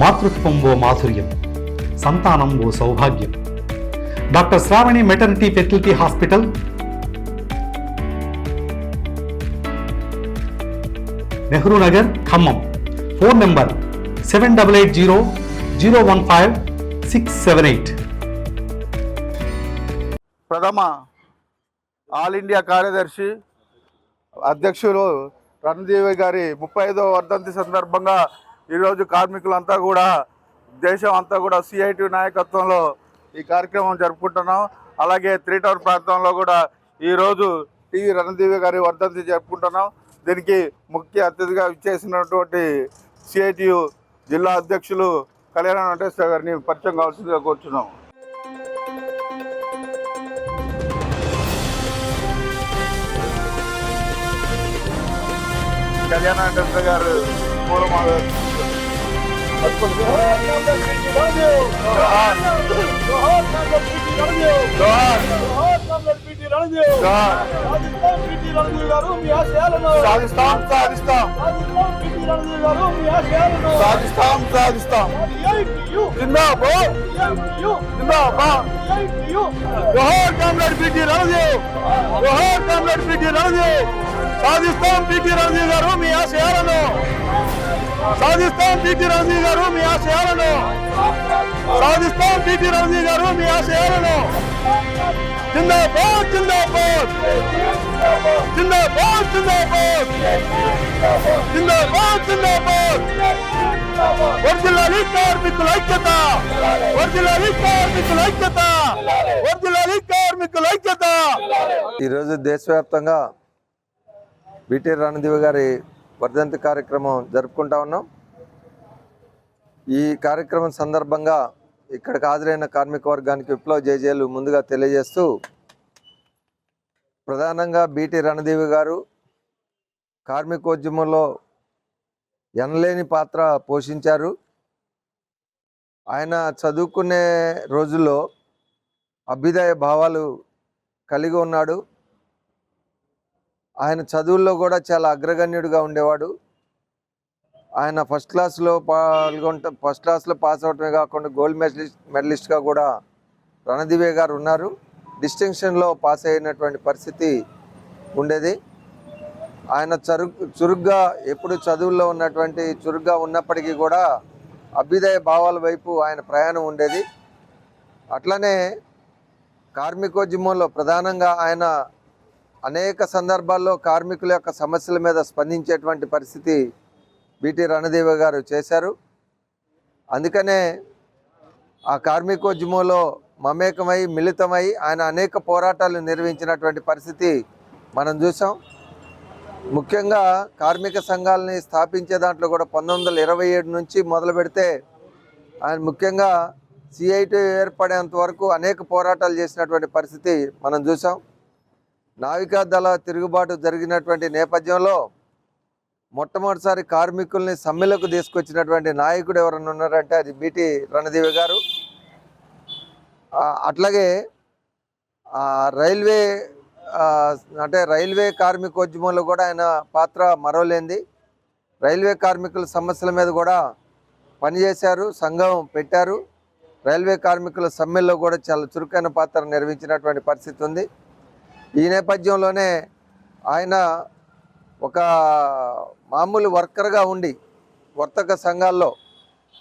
మాతృత్వం ఓ మాధుర్యం సంతానం ఓ సౌభాగ్యం. Doctor Sravani maternity facility hospital. Nehru Nagar Khammam. Phone number seven double eight zero zero one five six seven eight. ప్రథమ all India కార్యదర్శి అధ్యక్షులు రణదేవి గారి ముప్పై ఐదవ వర్ధంతి సందర్భంగా ఈరోజు కార్మికులంతా కూడా దేశం అంతా కూడా సిఐటి నాయకత్వంలో ఈ కార్యక్రమం జరుపుకుంటున్నాం. అలాగే త్రీ టౌన్ ప్రాంతంలో కూడా ఈరోజు టీవీ రణదీవి గారి వర్ధంతి జరుపుకుంటున్నాం. దీనికి ముఖ్య అతిథిగా ఇచ్చేసినటువంటి సిఐటియు జిల్లా అధ్యక్షులు కళ్యాణ వెంకటేశ్వర గారిని పరిచయం కావాల్సిందిగా కోరుచున్నాం. కళ్యాణ వెంకటేశ్వర గారు పూలమాల సాధిస్తాం సాధిస్తాం సాధిస్తాం సాధిస్తాం జిందాబాద్ జిందాబాద్ జోహార్ కామ్రేడ్ పిటి రణదేవ్ జోహార్ కామ్రేడ్ పిటి రణదేవ్ సాధిస్తాం పిటి రణదేవ్ గారు మీ ఆశయాలను సాధిస్తాం పిటి రణదేవ్ గారు మీ ఆశయాలను. సాధిస్తాం పిటి రణదేవ్ గారు మీ ఆశయాలను. జిందాబాద్ జిందాబాద్. జిందాబాద్ జిందాబాద్. జిందాబాద్ జిందాబాద్. వర్జిల్లాలి కార్మికుల ఐక్యత వర్జిల్లాలి కార్మికుల ఐక్యత వర్జిల్లాలి కార్మికుల ఐక్యత ఈరోజు దేశవ్యాప్తంగా బిటి రణదేవి గారి వర్ధంతి కార్యక్రమం జరుపుకుంటా ఉన్నాం. ఈ కార్యక్రమం సందర్భంగా ఇక్కడికి హాజరైన కార్మిక వర్గానికి విప్లవ జయజయలు ముందుగా తెలియజేస్తూ ప్రధానంగా బిటి రణదేవి గారు కార్మికోద్యమంలో ఎనలేని పాత్ర పోషించారు. ఆయన చదువుకునే రోజుల్లో అభ్యుదయ భావాలు కలిగి ఉన్నాడు. ఆయన చదువుల్లో కూడా చాలా అగ్రగణ్యుడిగా ఉండేవాడు. ఆయన ఫస్ట్ క్లాస్లో పాల్గొంట ఫస్ట్ క్లాస్లో పాస్ అవటమే కాకుండా గోల్డ్ మెడలిస్ట్ మెడలిస్ట్గా కూడా రణదివే గారు ఉన్నారు. డిస్టింక్షన్లో పాస్ అయినటువంటి పరిస్థితి ఉండేది. ఆయన చరు చురుగ్గా ఎప్పుడు చదువుల్లో ఉన్నటువంటి చురుగ్గా ఉన్నప్పటికీ కూడా అభ్యుదయ భావాల వైపు ఆయన ప్రయాణం ఉండేది. అట్లనే కార్మికోద్యమంలో ప్రధానంగా ఆయన అనేక సందర్భాల్లో కార్మికుల యొక్క సమస్యల మీద స్పందించేటువంటి పరిస్థితి బిటి రణదేవ గారు చేశారు. అందుకనే ఆ కార్మికోద్యమంలో మమేకమై మిళితమై ఆయన అనేక పోరాటాలు నిర్వహించినటువంటి పరిస్థితి మనం చూసాం ముఖ్యంగా కార్మిక సంఘాలని స్థాపించే దాంట్లో కూడా పంతొమ్మిది ఇరవై ఏడు నుంచి మొదలు పెడితే ఆయన ముఖ్యంగా సిఐటి ఏర్పడేంత వరకు అనేక పోరాటాలు చేసినటువంటి పరిస్థితి మనం చూసాం నావికా దళ తిరుగుబాటు జరిగినటువంటి నేపథ్యంలో మొట్టమొదటిసారి కార్మికుల్ని సమ్మెలకు తీసుకొచ్చినటువంటి నాయకుడు ఎవరన్నా ఉన్నారంటే అది బిటి రణదేవి గారు. అట్లాగే రైల్వే అంటే రైల్వే కార్మికోద్యమంలో కూడా ఆయన పాత్ర మరవలేంది. రైల్వే కార్మికుల సమస్యల మీద కూడా పనిచేశారు సంఘం పెట్టారు. రైల్వే కార్మికుల సమ్మెల్లో కూడా చాలా చురుకైన పాత్ర నిర్వహించినటువంటి పరిస్థితి ఉంది. ఈ నేపథ్యంలోనే ఆయన ఒక మామూలు వర్కర్గా ఉండి వర్తక సంఘాల్లో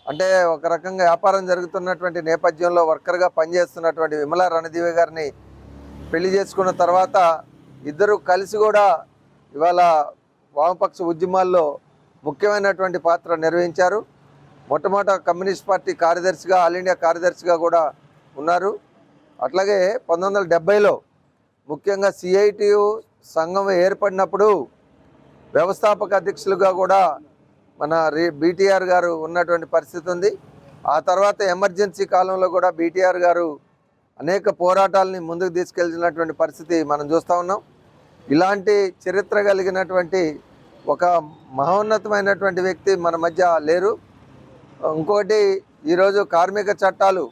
అంటే ఒక రకంగా వ్యాపారం జరుగుతున్నటువంటి నేపథ్యంలో వర్కర్గా పనిచేస్తున్నటువంటి విమలా రణదీవి గారిని పెళ్ళి చేసుకున్న తర్వాత ఇద్దరు కలిసి కూడా ఇవాళ వామపక్ష ఉద్యమాల్లో ముఖ్యమైనటువంటి పాత్ర నిర్వహించారు. మొట్టమొదట కమ్యూనిస్ట్ పార్టీ కార్యదర్శిగా ఆల్ ఇండియా కార్యదర్శిగా కూడా ఉన్నారు. అట్లాగే పంతొమ్మిది వందల ముఖ్యంగా సిఐటియు సంఘం ఏర్పడినప్పుడు వ్యవస్థాపక అధ్యక్షులుగా కూడా మన రి బీటీఆర్ గారు ఉన్నటువంటి పరిస్థితి ఉంది. ఆ తర్వాత ఎమర్జెన్సీ కాలంలో కూడా బీటీఆర్ గారు అనేక పోరాటాలని ముందుకు తీసుకెళ్తున్నటువంటి పరిస్థితి మనం చూస్తూ ఉన్నాం. ఇలాంటి చరిత్ర కలిగినటువంటి ఒక మహోన్నతమైనటువంటి వ్యక్తి మన మధ్య లేరు. ఇంకోటి ఈరోజు కార్మిక చట్టాలు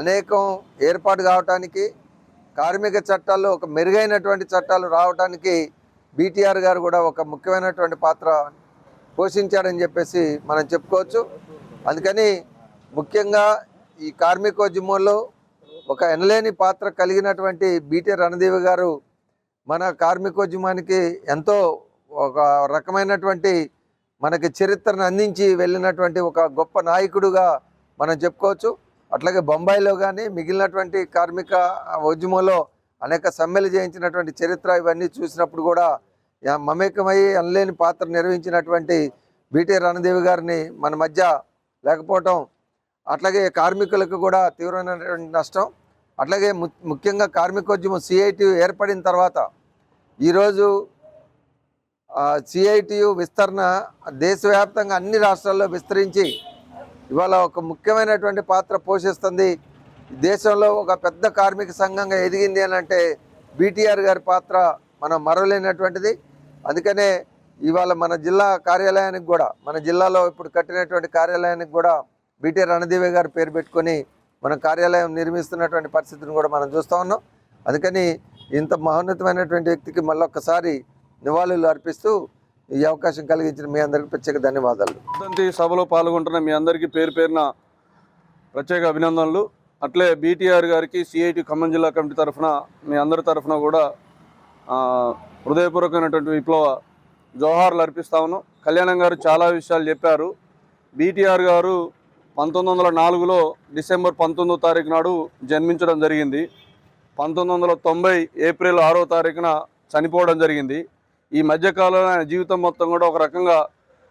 అనేకం ఏర్పాటు కావటానికి కార్మిక చట్టాల్లో ఒక మెరుగైనటువంటి చట్టాలు రావడానికి బీటీఆర్ గారు కూడా ఒక ముఖ్యమైనటువంటి పాత్ర పోషించాడని చెప్పేసి మనం చెప్పుకోవచ్చు. అందుకని ముఖ్యంగా ఈ కార్మికోద్యమంలో ఒక ఎనలేని పాత్ర కలిగినటువంటి బీటీ రణదేవి గారు మన కార్మికోద్యమానికి ఎంతో ఒక రకమైనటువంటి మనకి చరిత్రను అందించి వెళ్ళినటువంటి ఒక గొప్ప నాయకుడుగా మనం చెప్పుకోవచ్చు. అట్లాగే బొంబాయిలో కానీ మిగిలినటువంటి కార్మిక ఉద్యమంలో అనేక సమ్మెలు చేయించినటువంటి చరిత్ర ఇవన్నీ చూసినప్పుడు కూడా మమేకమై అనలేని పాత్ర నిర్వహించినటువంటి బీటీ రణదేవి గారిని మన మధ్య లేకపోవటం అట్లాగే కార్మికులకు కూడా తీవ్రమైనటువంటి నష్టం అట్లాగే ము- ముఖ్యంగా కార్మికోద్యమం సిఐటియు ఏర్పడిన తర్వాత ఈరోజు సిఐటియు విస్తరణ దేశవ్యాప్తంగా అన్ని రాష్ట్రాల్లో విస్తరించి ఇవాళ ఒక ముఖ్యమైనటువంటి పాత్ర పోషిస్తుంది. దేశంలో ఒక పెద్ద కార్మిక సంఘంగా ఎదిగింది అని అంటే బీటీఆర్ గారి పాత్ర మనం మరవలేనటువంటిది. అందుకనే ఇవాళ మన జిల్లా కార్యాలయానికి కూడా మన జిల్లాలో ఇప్పుడు కట్టినటువంటి కార్యాలయానికి కూడా బీటీఆర్ రణదేవి గారు పేరు పెట్టుకొని మన కార్యాలయం నిర్మిస్తున్నటువంటి పరిస్థితిని కూడా మనం చూస్తూ ఉన్నాం. అందుకని ఇంత మహోన్నతమైనటువంటి వ్యక్తికి మళ్ళొక్కసారి నివాళులు అర్పిస్తూ ఈ అవకాశం కలిగించిన మీ అందరికీ ప్రత్యేక ధన్యవాదాలు. సభలో పాల్గొంటున్న మీ అందరికీ పేరు పేరున ప్రత్యేక అభినందనలు. అట్లే బీటీఆర్ గారికి సిఐటి ఖమ్మం జిల్లా కమిటీ తరఫున మీ అందరి తరఫున కూడా హృదయపూర్వకమైనటువంటి విప్లవ జోహార్లు అర్పిస్తా ఉన్నాం. కళ్యాణం గారు చాలా విషయాలు చెప్పారు. బీటీఆర్ గారు పంతొమ్మిది వందల నాలుగులో డిసెంబర్ పంతొమ్మిదో తారీఖు నాడు జన్మించడం జరిగింది. పంతొమ్మిది వందల తొంభై ఏప్రిల్ ఆరో తారీఖున చనిపోవడం జరిగింది. ఈ మధ్యకాలంలో ఆయన జీవితం మొత్తం కూడా ఒక రకంగా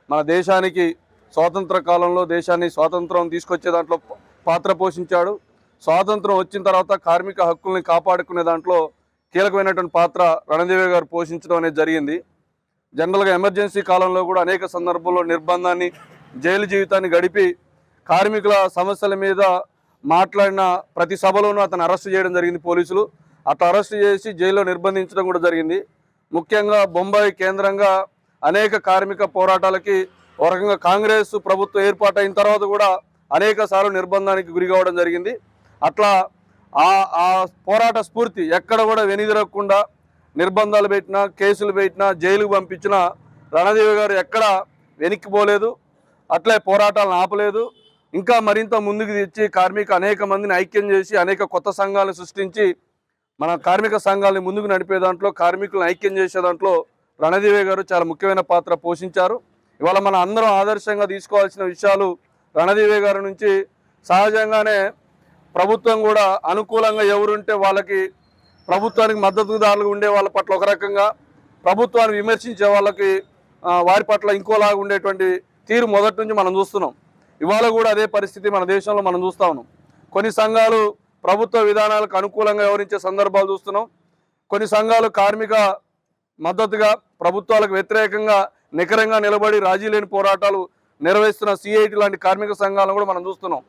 మన దేశానికి స్వాతంత్ర కాలంలో దేశాన్ని స్వాతంత్రం తీసుకొచ్చే దాంట్లో పాత్ర పోషించాడు. స్వాతంత్రం వచ్చిన తర్వాత కార్మిక హక్కుల్ని కాపాడుకునే దాంట్లో కీలకమైనటువంటి పాత్ర రణదేవి గారు పోషించడం అనేది జరిగింది. జనరల్గా ఎమర్జెన్సీ కాలంలో కూడా అనేక సందర్భాల్లో నిర్బంధాన్ని జైలు జీవితాన్ని గడిపి కార్మికుల సమస్యల మీద మాట్లాడిన ప్రతి సభలోనూ అతను అరెస్ట్ చేయడం జరిగింది పోలీసులు. అట్లా అరెస్ట్ చేసి జైల్లో నిర్బంధించడం కూడా జరిగింది. ముఖ్యంగా బొంబాయి కేంద్రంగా అనేక కార్మిక పోరాటాలకి ఒక రకంగా కాంగ్రెస్ ప్రభుత్వం ఏర్పాటైన తర్వాత కూడా అనేక సార్లు నిర్బంధానికి గురి కావడం జరిగింది. అట్లా ఆ ఆ పోరాట స్ఫూర్తి ఎక్కడ కూడా వెనిదిరగకుండా నిర్బంధాలు పెట్టినా కేసులు పెట్టినా జైలుకు పంపించినా రణదేవి గారు ఎక్కడ వెనక్కిపోలేదు. అట్లే పోరాటాలను ఆపలేదు. ఇంకా మరింత ముందుకు తెచ్చి కార్మిక అనేక మందిని ఐక్యం చేసి అనేక కొత్త సంఘాలను సృష్టించి మన కార్మిక సంఘాలని ముందుకు నడిపే దాంట్లో కార్మికులను ఐక్యం చేసే దాంట్లో రణదేవి గారు చాలా ముఖ్యమైన పాత్ర పోషించారు. ఇవాళ మన అందరం ఆదర్శంగా తీసుకోవాల్సిన విషయాలు రణదేవి గారి నుంచి సహజంగానే ప్రభుత్వం కూడా అనుకూలంగా ఎవరుంటే వాళ్ళకి ప్రభుత్వానికి మద్దతుదారులుగా ఉండే వాళ్ళ పట్ల ఒక రకంగా ప్రభుత్వాన్ని విమర్శించే వాళ్ళకి వారి పట్ల ఇంకోలాగా ఉండేటువంటి తీరు మొదటి నుంచి మనం చూస్తున్నాం. ఇవాళ కూడా అదే పరిస్థితి మన దేశంలో మనం చూస్తా ఉన్నాం. కొన్ని సంఘాలు ప్రభుత్వ విధానాలకు అనుకూలంగా వ్యవహరించే సందర్భాలు చూస్తున్నాం. కొన్ని సంఘాలు కార్మిక మద్దతుగా ప్రభుత్వాలకు వ్యతిరేకంగా నికరంగా నిలబడి రాజీ లేని పోరాటాలు నిర్వహిస్తున్న సిఐటి లాంటి కార్మిక సంఘాలను కూడా మనం చూస్తున్నాం.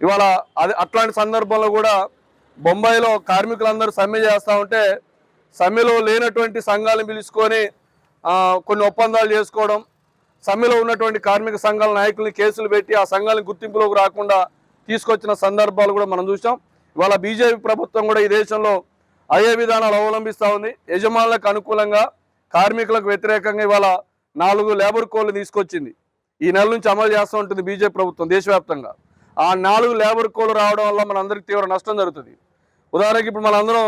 ఇవాళ అది అట్లాంటి సందర్భంలో కూడా బొంబాయిలో కార్మికులందరూ సమ్మె చేస్తూ ఉంటే సమ్మెలో లేనటువంటి సంఘాలను పిలుచుకొని కొన్ని ఒప్పందాలు చేసుకోవడం సమ్మెలో ఉన్నటువంటి కార్మిక సంఘాల నాయకుల్ని కేసులు పెట్టి ఆ సంఘాలను గుర్తింపులోకి రాకుండా తీసుకొచ్చిన సందర్భాలు కూడా మనం చూసాం ఇవాళ బీజేపీ ప్రభుత్వం కూడా ఈ దేశంలో అయ్యే విధానాలు అవలంబిస్తూ ఉంది. యజమానులకు అనుకూలంగా కార్మికులకు వ్యతిరేకంగా ఇవాళ నాలుగు లేబర్ కోడ్లు తీసుకొచ్చింది. ఈ నెల నుంచి అమలు చేస్తూ ఉంటుంది బీజేపీ ప్రభుత్వం దేశవ్యాప్తంగా. ఆ నాలుగు లేబర్ కోడ్లు రావడం వల్ల మనందరికీ తీవ్ర నష్టం జరుగుతుంది. ఉదాహరణకి ఇప్పుడు మనందరం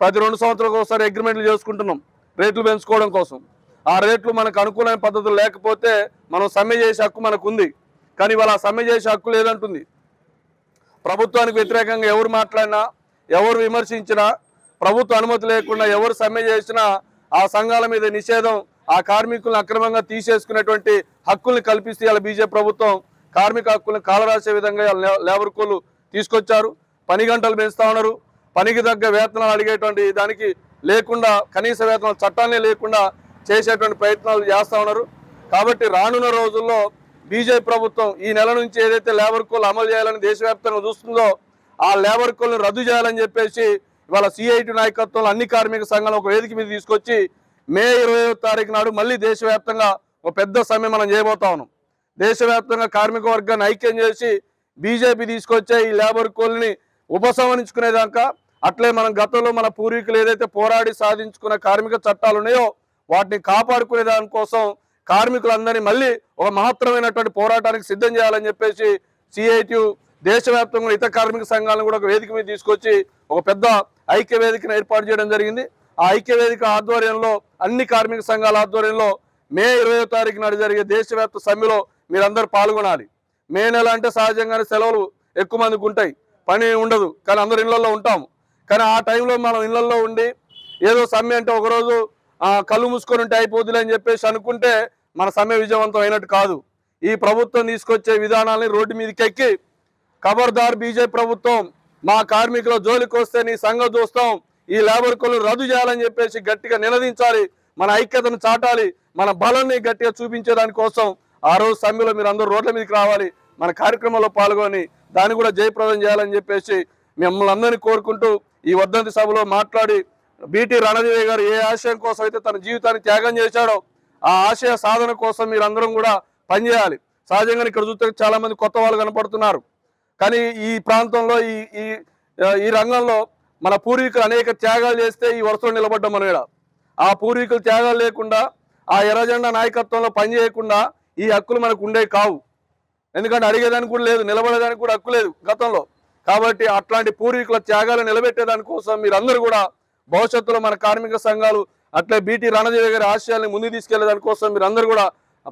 ప్రతి రెండు సంవత్సరాలకు ఒకసారి అగ్రిమెంట్లు చేసుకుంటున్నాం రేట్లు పెంచుకోవడం కోసం. ఆ రేట్లు మనకు అనుకూలమైన పద్ధతులు లేకపోతే మనం సమ్మె చేసే హక్కు మనకు ఉంది. కానీ ఇవాళ ఆ సమ్మె చేసే హక్కు లేదంటుంది. ప్రభుత్వానికి వ్యతిరేకంగా ఎవరు మాట్లాడినా ఎవరు విమర్శించినా ప్రభుత్వ అనుమతి లేకుండా ఎవరు సమ్మె చేసినా ఆ సంఘాల మీద నిషేధం ఆ కార్మికులను అక్రమంగా తీసేసుకునేటువంటి హక్కుల్ని కల్పిస్తే ఇలా బీజేపీ ప్రభుత్వం కార్మిక హక్కులను కాలరాసే విధంగా లేబర్ కోడ్లు తీసుకొచ్చారు. పని గంటలు పెంచుతా ఉన్నారు. పనికి తగ్గ వేతనాలు అడిగేటువంటి దానికి లేకుండా కనీస వేతనాలు చట్టాలనే లేకుండా చేసేటువంటి ప్రయత్నాలు చేస్తా ఉన్నారు. కాబట్టి రానున్న రోజుల్లో బీజేపీ ప్రభుత్వం ఈ నెల నుంచి ఏదైతే లేబర్ కోల్ అమలు చేయాలని దేశవ్యాప్తంగా చూస్తుందో ఆ లేబర్ కోల్ని రద్దు చేయాలని చెప్పేసి ఇవాళ సిఐటి నాయకత్వంలో అన్ని కార్మిక సంఘాలు ఒక వేదిక మీద తీసుకొచ్చి మే ఇరవై తారీఖు నాడు మళ్ళీ దేశవ్యాప్తంగా ఒక పెద్ద సమ్మె మనం చేయబోతా ఉన్నాం. దేశవ్యాప్తంగా కార్మిక వర్గాన్ని ఐక్యం చేసి బీజేపీ తీసుకొచ్చే ఈ లేబర్ కోల్ని ఉపసంహరించుకునేదాకా అట్లే మనం గతంలో మన పూర్వీకులు ఏదైతే పోరాడి సాధించుకున్న కార్మిక చట్టాలు ఉన్నాయో వాటిని కాపాడుకునే దానికోసం కార్మికులందరినీ మళ్ళీ ఒక మహత్తరమైనటువంటి పోరాటానికి సిద్ధం చేయాలని చెప్పేసి సిఐటి దేశవ్యాప్తంగా ఇతర కార్మిక సంఘాలను కూడా ఒక వేదిక మీద తీసుకొచ్చి ఒక పెద్ద ఐక్య వేదికను ఏర్పాటు చేయడం జరిగింది. ఆ ఐక్య వేదిక ఆధ్వర్యంలో అన్ని కార్మిక సంఘాల ఆధ్వర్యంలో మే ఇరవయో తారీఖు నాడు జరిగే దేశవ్యాప్త సమ్మెలో మీరందరూ పాల్గొనాలి. మే నెల అంటే సహజంగానే సెలవులు ఎక్కువ మందికి ఉంటాయి. పని ఉండదు కానీ అందరు ఇళ్ళలో ఉంటాము. కానీ ఆ టైంలో మనం ఇళ్ళలో ఉండి ఏదో సమ్మె అంటే ఒకరోజు ఆ, కళ్ళు మూసుకొని ఉంటే అయిపోతులే అని చెప్పేసి అనుకుంటే మన సమ్మె విజయవంతం అయినట్టు కాదు. ఈ ప్రభుత్వం తీసుకొచ్చే విధానాలని రోడ్డు మీదకెక్కి ఖబర్దార్ బీజేపీ ప్రభుత్వం మా కార్మికుల జోలికి వస్తే నీ సంఘం చూస్తాం ఈ లేబర్ కొలు రద్దు చేయాలని చెప్పేసి గట్టిగా నిలదించాలి మన ఐక్యతను చాటాలి. మన బలాన్ని గట్టిగా చూపించేదాని కోసం ఆ రోజు సమ్మెలో మీరు అందరూ రోడ్ల మీదకి రావాలి. మన కార్యక్రమంలో పాల్గొని దాన్ని కూడా జయప్రదం చేయాలని చెప్పేసి మిమ్మల్ని అందరినీ కోరుకుంటూ ఈ వర్ధంతి సభలో మాట్లాడి బీటీ రణదేవి గారు ఏ ఆశయం కోసం అయితే తన జీవితాన్ని త్యాగం చేశాడో ఆ ఆశయ సాధన కోసం మీరందరం కూడా పనిచేయాలి. సహజంగా ఇక్కడ చూస్తే చాలా మంది కొత్త వాళ్ళు కనపడుతున్నారు. కానీ ఈ ప్రాంతంలో ఈ ఈ ఈ రంగంలో మన పూర్వీకులు అనేక త్యాగాలు చేస్తే ఈ వరుసలో నిలబడ్డం మన ఆ పూర్వీకులు త్యాగాలు లేకుండా ఆ ఎర్రజెండా నాయకత్వంలో పనిచేయకుండా ఈ హక్కులు మనకు ఉండేవి కావు. ఎందుకంటే అడిగేదానికి కూడా లేదు నిలబడేదానికి కూడా హక్కు లేదు గతంలో. కాబట్టి అట్లాంటి పూర్వీకుల త్యాగాలు నిలబెట్టేదాని కోసం మీరందరూ కూడా భవిష్యత్తులో మన కార్మిక సంఘాలు అట్లే బీటీ రణదేవి గారి ఆశయాల్ని ముందుకు తీసుకెళ్ళే కోసం మీరు అందరూ కూడా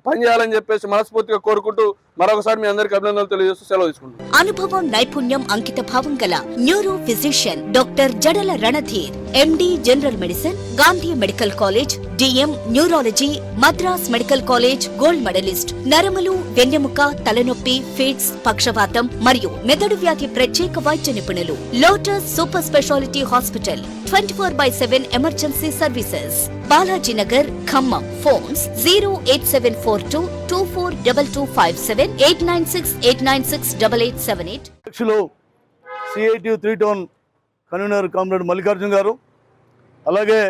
పనిచేయాలని చెప్పేసి మనస్ఫూర్తిగా కోరుకుంటూ మరొకసారి మీ అందరికి అభినందనలు తెలియజేస్తూ సెలవు తీసుకుంటాం అనుభవం నైపుణ్యం అంకిత భావం గల neuro physician doctor Jadala Randhir MD general medicine Gandhi medical college DM neurology Madras medical college gold medalist నరములు వెన్నెముక తలనొప్పి ఫిట్స్ పక్షవాతం మరియు మెదడు వ్యాధి ప్రత్యేక వైద్య నిపుణులు. Lotus super speciality hospital twenty four by seven emergency services. Balaji Nagar Khammam. Phones zero eight seven four two two four double two five seven. Eight nine six eight nine six double eight seven eight. అధ్యక్షులు CIT three town convener comrade Mallikarjun గారు అలాగే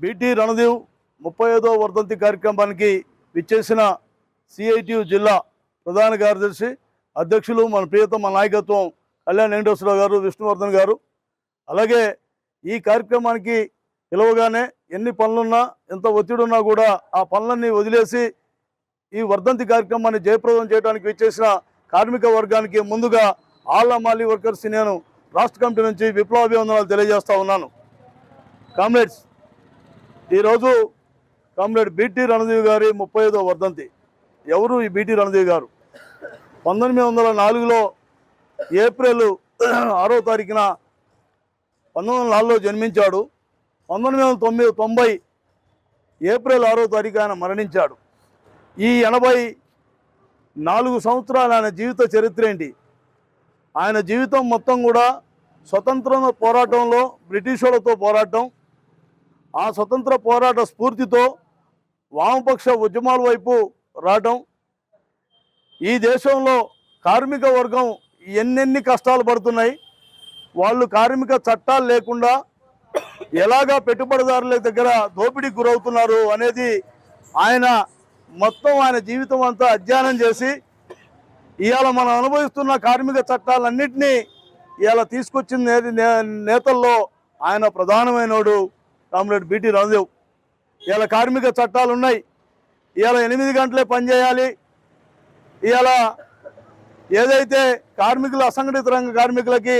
BT Randev ముప్పై ఐదో వర్ధంతి కార్యక్రమానికి విచ్చేసిన CITU జిల్లా ప్రధాన కార్యదర్శి అధ్యక్షులు మన ప్రియతమ నాయకత్వం కళ్యాణ్ వెంకటేశ్వరరావు గారు విష్ణువర్ధన్ గారు. అలాగే ఈ కార్యక్రమానికి పిలవగానే ఎన్ని పనులున్నా ఎంత ఒత్తిడి ఉన్నా కూడా ఆ పనులన్నీ వదిలేసి ఈ వర్ధంతి కార్యక్రమాన్ని జయప్రదం చేయడానికి విచ్చేసిన కార్మిక వర్గానికి ముందుగా ఆల్ మాలీ వర్కర్స్ నేను రాష్ట్ర కమిటీ నుంచి విప్లవాభివందనాలు తెలియజేస్తా ఉన్నాను. కామ్రేడ్స్ ఈరోజు కామ్రేడ్ బీటీ రణదేవి గారి ముప్పై ఐదో వర్ధంతి. ఎవరు ఈ బీటీ రణదేవి గారు? పంతొమ్మిది వందల నాలుగులో ఏప్రిల్ ఆరో తారీఖున పంతొమ్మిది వందల నాలుగులో జన్మించాడు. పంతొమ్మిది వందల తొమ్మిది తొంభై ఏప్రిల్ ఆరో తారీఖు ఆయన మరణించాడు. ఈ ఎనభై నాలుగు సంవత్సరాల ఆయన జీవిత చరిత్ర ఏంటి? ఆయన జీవితం మొత్తం కూడా స్వతంత్ర పోరాటంలో బ్రిటిష్ వాళ్ళతో పోరాటం ఆ స్వతంత్ర పోరాట స్ఫూర్తితో వామపక్ష ఉద్యమాల వైపు రావటం ఈ దేశంలో కార్మిక వర్గం ఎన్నెన్ని కష్టాలు పడుతున్నాయి వాళ్ళు కార్మిక చట్టాలు లేకుండా ఎలాగా పెట్టుబడిదారుల దగ్గర దోపిడీకి గురవుతున్నారు అనేది ఆయన మొత్తం ఆయన జీవితం అంతా అధ్యయనం చేసి ఇవాళ మనం అనుభవిస్తున్న కార్మిక చట్టాలన్నింటినీ ఇవాళ తీసుకొచ్చిన నే- నేతల్లో ఆయన ప్రధానమైనడు కామ్రేడ్ బీటీ రామదేవ్ ఇవాళ కార్మిక చట్టాలు ఉన్నాయి ఇవాళ ఎనిమిది గంటలే పనిచేయాలి ఇవాళ ఏదైతే కార్మికులు అసంఘటిత రంగ కార్మికులకి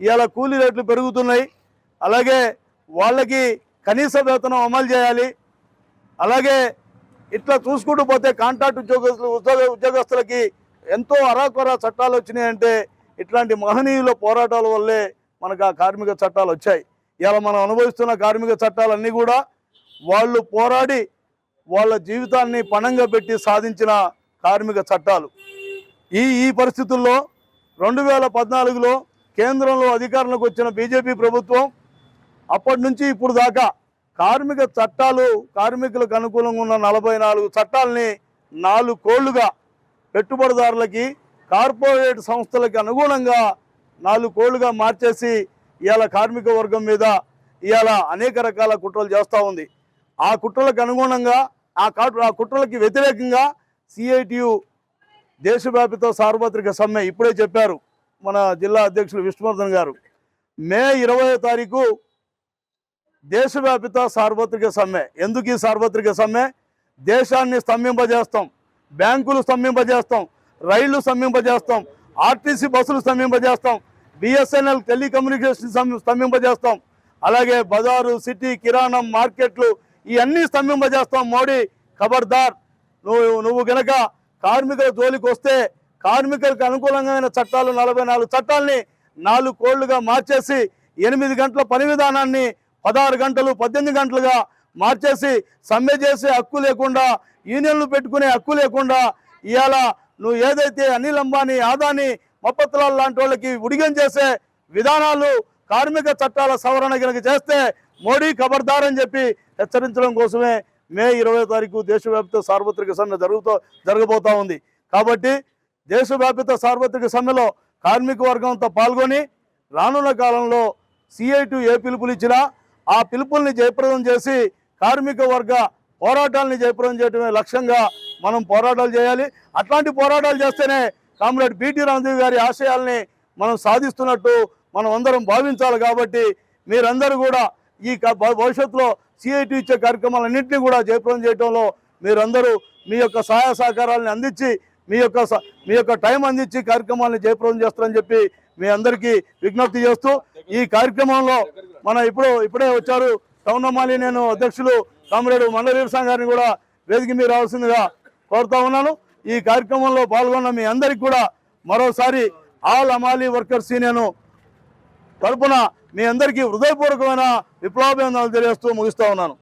ఇవాళ కూలీ రేట్లు పెరుగుతున్నాయి. అలాగే వాళ్ళకి కనీస వేతనం అమలు చేయాలి. అలాగే ఇట్లా చూసుకుంటూ పోతే కాంట్రాక్ట్ ఉద్యోగస్తులు ఉద్యోగ ఉద్యోగస్తులకి ఎంతో అరాకొర చట్టాలు వచ్చినాయంటే ఇట్లాంటి మహనీయుల పోరాటాల వల్లే మనకు ఆ కార్మిక చట్టాలు వచ్చాయి. ఇలా మనం అనుభవిస్తున్న కార్మిక చట్టాలన్నీ కూడా వాళ్ళు పోరాడి వాళ్ళ జీవితాన్ని పణంగా పెట్టి సాధించిన కార్మిక చట్టాలు. ఈ ఈ పరిస్థితుల్లో రెండు వేల పద్నాలుగులో కేంద్రంలో అధికారంలోకి వచ్చిన బీజేపీ ప్రభుత్వం అప్పటి నుంచి ఇప్పుడు దాకా కార్మిక చట్టాలు కార్మికులకు అనుకూలంగా ఉన్న నలభై నాలుగు చట్టాలని నాలుగు కోళ్ళుగా పెట్టుబడిదారులకి కార్పొరేట్ సంస్థలకి అనుగుణంగా నాలుగు కోళ్ళుగా మార్చేసి ఇవాళ కార్మిక వర్గం మీద ఇవాళ అనేక రకాల కుట్రలు చేస్తూ ఉంది. ఆ కుట్రలకు అనుగుణంగా ఆ కా- ఆ కుట్రలకి వ్యతిరేకంగా సిఐటియు దేశవ్యాప్తితో సార్వత్రిక సమ్మె ఇప్పుడే చెప్పారు మన జిల్లా అధ్యక్షులు విష్ణువర్ధన్ గారు. మే ఇరవై తారీఖు దేశవ్యాపిత సార్వత్రిక సమ్మె. ఎందుకు ఈ సార్వత్రిక సమ్మె? దేశాన్ని స్తంభింపజేస్తాం. బ్యాంకులు స్తంభింపజేస్తాం. రైళ్ళు స్తంభింపజేస్తాం. ఆర్టీసీ బస్సులు స్తంభింపజేస్తాం. BSNL telecommunication స్తంభింపజేస్తాం. అలాగే బజారు సిటీ కిరాణం మార్కెట్లు ఇవన్నీ స్తంభింపజేస్తాం మోడీ. ఖబర్దార్. నువ్వు నువ్వు గనక కార్మికుల జోలికి వస్తే కార్మికులకు అనుకూలంగా చట్టాలు నలభై నాలుగు చట్టాలని నాలుగు కోళ్ళుగా మార్చేసి ఎనిమిది గంటల పని విధానాన్ని పదహారు గంటలు పద్దెనిమిది గంటలుగా మార్చేసి సమ్మె చేసే హక్కు లేకుండా యూనియన్లు పెట్టుకునే హక్కు లేకుండా ఇవాళ నువ్వు ఏదైతే అనిల్ అంబానీ ఆదాని మొప్పత్లాల్ లాంటి వాళ్ళకి ఉడిగం చేసే విధానాలు కార్మిక చట్టాల సవరణ కనుక చేస్తే మోడీ ఖబర్దారని అని చెప్పి హెచ్చరించడం కోసమే మే ఇరవై తారీఖు దేశవ్యాప్త సార్వత్రిక సమ్మె జరుగుతూ జరగబోతా ఉంది. కాబట్టి దేశవ్యాప్త సార్వత్రిక సమ్మెలో కార్మిక వర్గంతో పాల్గొని రానున్న కాలంలో సిఐటు ఏ పిలుపులు ఇచ్చినా ఆ పిలుపుల్ని జయప్రదం చేసి కార్మిక వర్గ పోరాటాలని జయప్రదం చేయడమే లక్ష్యంగా మనం పోరాటాలు చేయాలి. అట్లాంటి పోరాటాలు చేస్తేనే కామ్రేడ్ బీటీ రామదేవి గారి ఆశయాల్ని మనం సాధిస్తున్నట్టు మనం అందరం భావించాలి కాబట్టి మీరందరూ కూడా ఈ క- భవిష్యత్తులో సిఐటి ఇచ్చే కార్యక్రమాలన్నింటినీ కూడా జయప్రదం చేయడంలో మీరందరూ మీ యొక్క సహాయ సహకారాలను అందించి మీ యొక్క స- మీ యొక్క టైం అందించి కార్యక్రమాలను జయప్రదం చేస్తారని చెప్పి మీ అందరికీ విజ్ఞప్తి చేస్తూ ఈ కార్యక్రమంలో మన ఇప్పుడు ఇప్పుడే వచ్చారు టౌన్ అమ్మాలి నేను అధ్యక్షులు కామ్రేడు మండలి గారిని కూడా వేదిక మీద రావాల్సిందిగా కోరుతా ఉన్నాను. ఈ కార్యక్రమంలో పాల్గొన్న మీ అందరికి కూడా మరోసారి ఆల్ అమాలి వర్కర్స్ యూనియన్ తరపున మీ అందరికీ హృదయపూర్వకమైన విప్లవాభినందనలు తెలియజేస్తూ ముగిస్తూ ఉన్నాను.